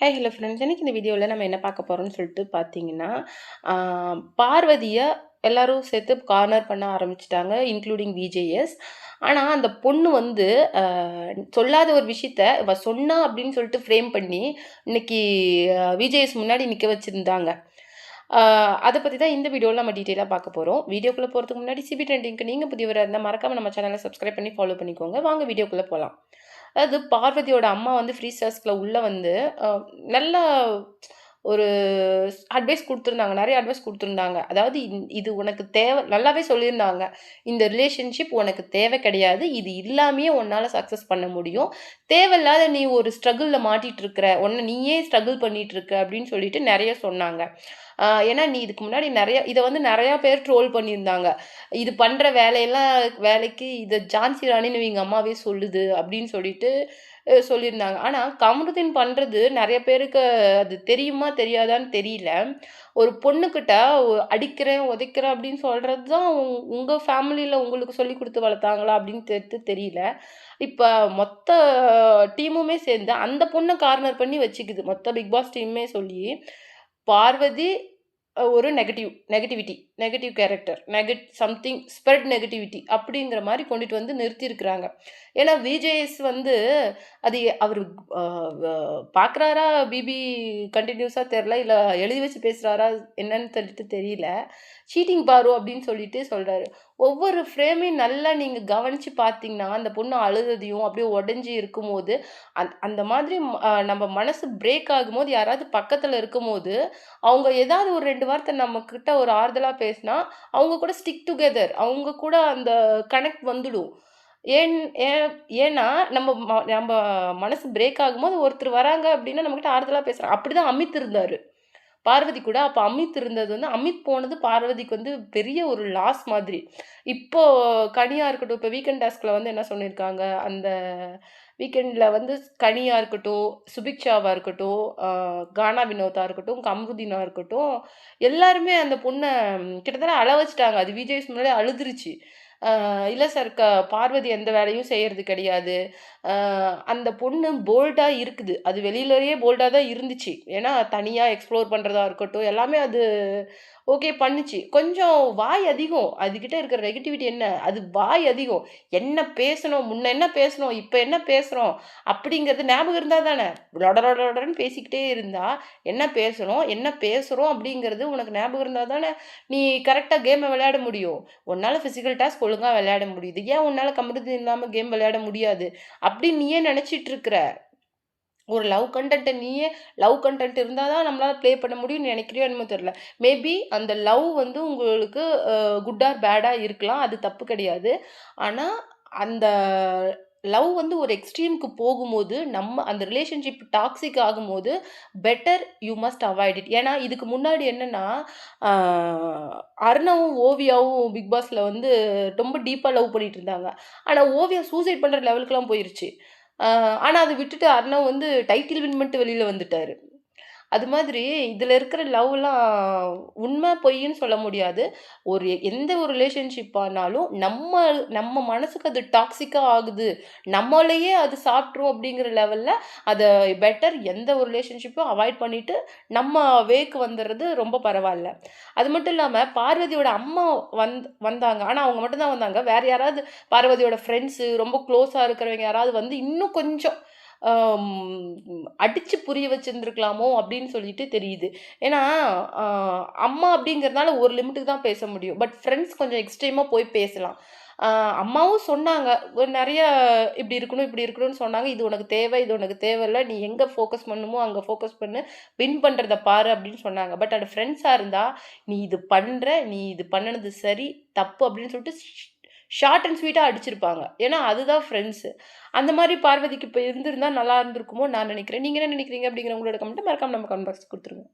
Hey hello friends இன்னைக்கு இந்த வீடியோவில் நம்ம என்ன பார்க்க போகிறோம்னு சொல்லிட்டு பார்த்தீங்கன்னா பார்வதியை எல்லோரும் சேர்த்து கார்னர் பண்ண ஆரம்பிச்சிட்டாங்க இன்க்ளூடிங் விஜேஎஸ் ஆனால் அந்த பொண்ணு வந்து சொல்லாத ஒரு விஷயத்த இவ சொன்னா அப்படின்னு சொல்லிட்டு ஃப்ரேம் பண்ணி இன்னைக்கு விஜேஎஸ் முன்னாடி நிற்க வச்சுருந்தாங்க. அதை பற்றி தான் இந்த வீடியோவில் நம்ம டீட்டெயிலாக பார்க்க போகிறோம் வீடியோக்குள்ளே போகிறதுக்கு முன்னாடி சிபி ட்ரெண்டிங்க்கு நீங்கள் புதியவராக இருந்தால் மறக்காமல் நம்ம சேனலை சப்ஸ்கிரைப் பண்ணி ஃபாலோ பண்ணிக்கோங்க. வாங்க வீடியோக்குள்ளே போகலாம் அதாவது பார்வதியோட அம்மா வந்து ஃப்ரீ சாஸ்கில் உள்ளே வந்து நல்லா நல்ல ஒரு அட்வைஸ் கொடுத்துருந்தாங்க. நிறைய அட்வைஸ் கொடுத்துருந்தாங்க. அதாவது இந்- இது உனக்கு தேவை நல்லாவே சொல்லியிருந்தாங்க. இந்த ரிலேஷன்ஷிப் உனக்கு தேவை கிடையாது. இது இல்லாமையே உன்னால் சக்ஸஸ் பண்ண முடியும். தேவையில்லாத நீ ஒரு ஸ்ட்ரகிளில் மாட்டிகிட்டு இருக்கிற உன்னை நீயே ஸ்ட்ரகிள் பண்ணிகிட்டு இருக்க அப்படின்னு சொல்லிட்டு நிறைய சொன்னாங்க. ஏன்னா நீ இதுக்கு முன்னாடி நிறைய இதை வந்து நிறையா பேர் ட்ரோல் பண்ணியிருந்தாங்க. இது பண்ணுற வேலையெல்லாம் வேலைக்கு இதை ஜான்சி ராணின்னு இவங்க அம்மாவே சொல்லுது அப்படின்னு சொல்லிட்டு சொல்லியிருந்தாங்க. ஆனால் கமருதீன் பண்ணுறது நிறைய பேருக்கு அது தெரியுமா தெரியாதான்னு தெரியல. ஒரு பொண்ணுக்கிட்ட அடிக்கிறேன் உதைக்கிறேன் அப்படின்னு சொல்கிறது தான் உங்கள் ஃபேமிலியில் உங்களுக்கு சொல்லி கொடுத்து வளர்த்தாங்களா அப்படின்னு தெரித்து தெரியல. இப்போ மொத்த டீமுமே சேர்ந்து அந்த பொண்ணை கார்னர் பண்ணி வச்சுக்குது. மொத்த பிக் பாஸ் டீமுமே சொல்லி பார்வதி ஒரு நெகட்டிவ் நெகட்டிவிட்டி. நெகட்டிவ் கேரக்டர் நெகட் சம்திங் ஸ்ப்ரெட் நெகட்டிவிட்டி அப்படிங்கிற மாதிரி கொண்டுட்டு வந்து நிறுத்தியிருக்கிறாங்க. ஏன்னா விஜேஎஸ் வந்து அது அவர் பார்க்குறாரா? பிபி கண்டினியூஸாக தெரில இல்லை எழுதி வச்சு பேசுகிறாரா என்னன்னு சொல்லிட்டு தெரியல. சீட்டிங் பாரு அப்படின்னு சொல்லிட்டு சொல்கிறாரு ஒவ்வொரு ஃப்ரேமையும் நல்லா நீங்கள் கவனித்து பார்த்தீங்கன்னா அந்த பொண்ணு அழுததையும் அப்படியே உடஞ்சி இருக்கும்போது அந் அந்த மாதிரி நம்ம மனசு பிரேக் ஆகும்போது யாராவது பக்கத்தில் இருக்கும்போது அவங்க ஏதாவது ஒரு ரெண்டு வார்த்தை நம்மக்கிட்ட ஒரு ஆறுதலாக பேசினா அவங்க கூட ஸ்டிக் டுகெதர் அவங்க கூட அந்த கனெக்ட் வந்துடும். ஏன் ஏன் ஏன்னா நம்ம ம- நம்ம மனசு பிரேக் ஆகும்போது ஒருத்தர் வராங்க அப்படின்னா நம்மக்கிட்ட ஆறுதலாக பேசுகிறாங்க அப்படி தான் அமித் இருந்தார். பார்வதி கூட அப்போ அமித் இருந்தது வந்து அமித் போனது பார்வதிக்கு வந்து பெரிய ஒரு லாஸ் மாதிரி. இப்போ கனியாக இருக்கட்டும் இப்போ வீக்கெண்ட் டாஸ்கில் வந்து என்ன சொல்லியிருக்காங்க? அந்த வீக்கெண்டில் வந்து கனியாக இருக்கட்டும் சுபிக்ஷாவாக இருக்கட்டும் கானா வினோதா இருக்கட்டும் கம்ருதீனா இருக்கட்டும் எல்லாருமே அந்த பொண்ணை கிட்டத்தட்ட அழ வச்சுட்டாங்க அது விஜய் முன்னாடி அழுதுருச்சு. இல்லை சார் க பார்வதி எந்த வேலையும் செய்கிறது கிடையாது. அந்த பொண்ணு போல்டாக இருக்குது. அது வெளியிலயே போல்டாக தான் இருந்துச்சு. ஏன்னா தனியாக எக்ஸ்ப்ளோர் பண்ணுறதா இருக்கட்டும் எல்லாமே அது ஓகே பண்ணுச்சு. கொஞ்சம் வாய் அதிகம். அதுக்கிட்ட இருக்கிற நெகட்டிவிட்டி என்ன? அது வாய் அதிகம். என்ன பேசணும்? முன்ன என்ன பேசணும்? இப்போ என்ன பேசுகிறோம் அப்படிங்கிறது ஞாபகம் இருந்தால் தானே? லொடலொடன்னு பேசிக்கிட்டே இருந்தால் என்ன பேசணும்? என்ன பேசுகிறோம் அப்படிங்கிறது உனக்கு ஞாபகம் இருந்தால் தானே? நீ கரெக்டாக கேமை விளையாட முடியும். உன்னால் ஃபிசிக்கல் டாஸ்க் ஒழுங்காக விளையாட முடியுது. ஏன் உன்னால் கமிருதி இல்லாமல் கேம் விளையாட முடியாது? அப்படின்னு நீயே நினச்சிட்டு இருக்கிற ஒரு லவ் கண்டென்ட்டை நீயே லவ் கண்டென்ட் இருந்தால் தான் நம்மளால் ப்ளே பண்ண முடியும்னு நினைக்கிறியோ என்னமோ தெரில மேபி அந்த லவ் வந்து உங்களுக்கு குட் ஆர் பேடாக இருக்கலாம் அது தப்பு கிடையாது. ஆனால் அந்த லவ் வந்து ஒரு எக்ஸ்ட்ரீமுக்கு போகும்போது நம்ம அந்த ரிலேஷன்ஷிப் டாக்ஸிக் ஆகும்போது better you must avoid it ஏன்னா இதுக்கு முன்னாடி என்னென்னா அர்ணவும் ஓவியாவும் பிக் பாஸில் வந்து ரொம்ப டீப்பாக லவ் பண்ணிகிட்டு இருந்தாங்க. ஆனால் ஓவியா சூசைட் பண்ணுற லெவலுக்குலாம் போயிருச்சு. ஆனால் அதை விட்டுட்டு அர்ணவ் வந்து டைட்டில் வின் பண்ணிட்டு வெளியில் வந்துட்டார். அது மாதிரி இதில் இருக்கிற லவ்லாம் உண்மை பொய்ன்னு சொல்ல முடியாது. ஒரு எந்த ஒரு ரிலேஷன்ஷிப் ஆனாலும் நம்ம நம்ம மனசுக்கு அது டாக்ஸிக்காக ஆகுது. நம்மளையே அது சாப்பிட்ரும் அப்படிங்கிற லெவலில் அதை பெட்டர் எந்த ஒரு ரிலேஷன்ஷிப்பும் அவாய்ட் பண்ணிவிட்டு நம்ம வேக்கு வந்துடுறது ரொம்ப பரவாயில்ல அது மட்டும் இல்லாமல் பார்வதியோட அம்மா வந் வந்தாங்க. ஆனால் அவங்க மட்டும்தான் வந்தாங்க. வேறு யாராவது பார்வதியோட ஃப்ரெண்ட்ஸு ரொம்ப க்ளோஸாக இருக்கிறவங்க யாராவது வந்து இன்னும் கொஞ்சம் அடித்து புரிய வச்சுருந்துருக்கலாமோ அப்படின்னு சொல்லிட்டு தெரியுது. ஏன்னா அம்மா அப்படிங்கிறதுனால ஒரு லிமிட்டுக்கு தான் பேச முடியும். பட் ஃப்ரெண்ட்ஸ் கொஞ்சம் எக்ஸ்ட்ரீமாக போய் பேசலாம். அம்மாவும் சொன்னாங்க. நிறைய இப்படி இருக்கணும் இப்படி இருக்கணும்னு சொன்னாங்க. இது உனக்கு தேவை இது உனக்கு தேவையில்லை நீ எங்கே ஃபோக்கஸ் பண்ணுமோ அங்கே ஃபோக்கஸ் பண்ணு. வின் பண்ணுறத பாரு அப்படின்னு சொன்னாங்க. பட் அது ஃப்ரெண்ட்ஸாக இருந்தால் நீ இது பண்ணுற நீ இது பண்ணினது சரி தப்பு அப்படின்னு சொல்லிட்டு ஷார்ட் அண்ட் ஸ்வீட்டாக அடிச்சிருப்பாங்க. ஏன்னா அதுதான் ஃப்ரெண்ட்ஸு அந்த மாதிரி பார்வதிக்கு இப்போ இருந்திருந்தால் நல்லா இருந்திருக்குமோ நான் நினைக்கிறேன். நீங்கள் என்ன நினைக்கிறீங்க அப்படிங்கிற உங்களோட கமெண்ட்டை மறக்காம நம்ம கமெண்ட் பாக்ஸ் கொடுத்துருங்க.